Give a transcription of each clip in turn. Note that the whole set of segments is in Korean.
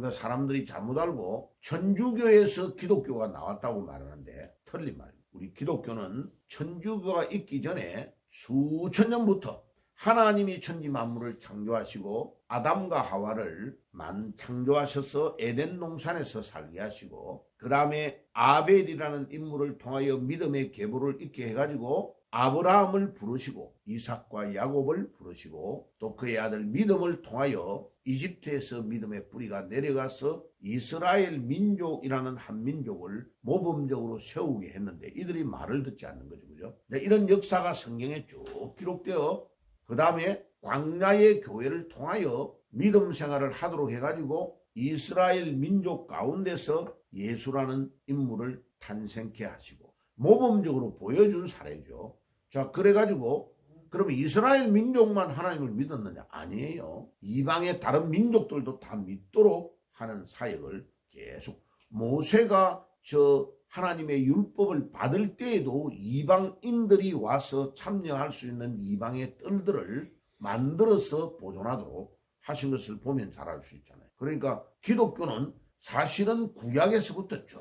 그러니까 사람들이 잘못 알고 천주교에서 기독교가 나왔다고 말하는데 틀린 말입니다. 우리 기독교는 천주교가 있기 전에 수천 년부터 하나님이 천지 만물을 창조하시고 아담과 하와를 만 창조하셔서 에덴 동산에서 살게 하시고 그 다음에 아벨이라는 인물을 통하여 믿음의 계보를 있게 해가지고 아브라함을 부르시고 이삭과 야곱을 부르시고 또 그의 아들 믿음을 통하여 이집트에서 믿음의 뿌리가 내려가서 이스라엘 민족이라는 한 민족을 모범적으로 세우게 했는데 이들이 말을 듣지 않는 거죠. 그죠? 네, 이런 역사가 성경에 쭉 기록되어 그 다음에 광야의 교회를 통하여 믿음 생활을 하도록 해가지고 이스라엘 민족 가운데서 예수라는 인물을 탄생케 하시고 모범적으로 보여준 사례죠. 자, 그래가지고 그러면 이스라엘 민족만 하나님을 믿었느냐? 아니에요. 이방의 다른 민족들도 다 믿도록 하는 사역을 계속 모세가 저 하나님의 율법을 받을 때에도 이방인들이 와서 참여할 수 있는 이방의 뜰들을 만들어서 보존하도록 하신 것을 보면 잘 알 수 있잖아요. 그러니까 기독교는 사실은 구약에서부터 쭉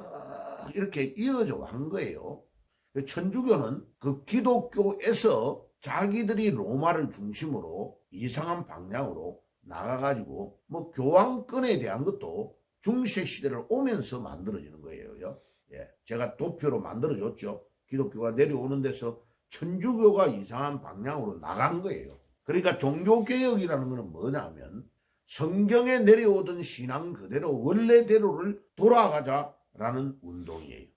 이렇게 이어져 온 거예요. 천주교는 그 기독교에서 자기들이 로마를 중심으로 이상한 방향으로 나가가지고 뭐 교황권에 대한 것도 중세 시대를 오면서 만들어지는 거예요. 예, 제가 도표로 만들어줬죠. 기독교가 내려오는 데서 천주교가 이상한 방향으로 나간 거예요. 그러니까 종교개혁이라는 것은 뭐냐면 성경에 내려오던 신앙 그대로 원래대로를 돌아가자라는 운동이에요.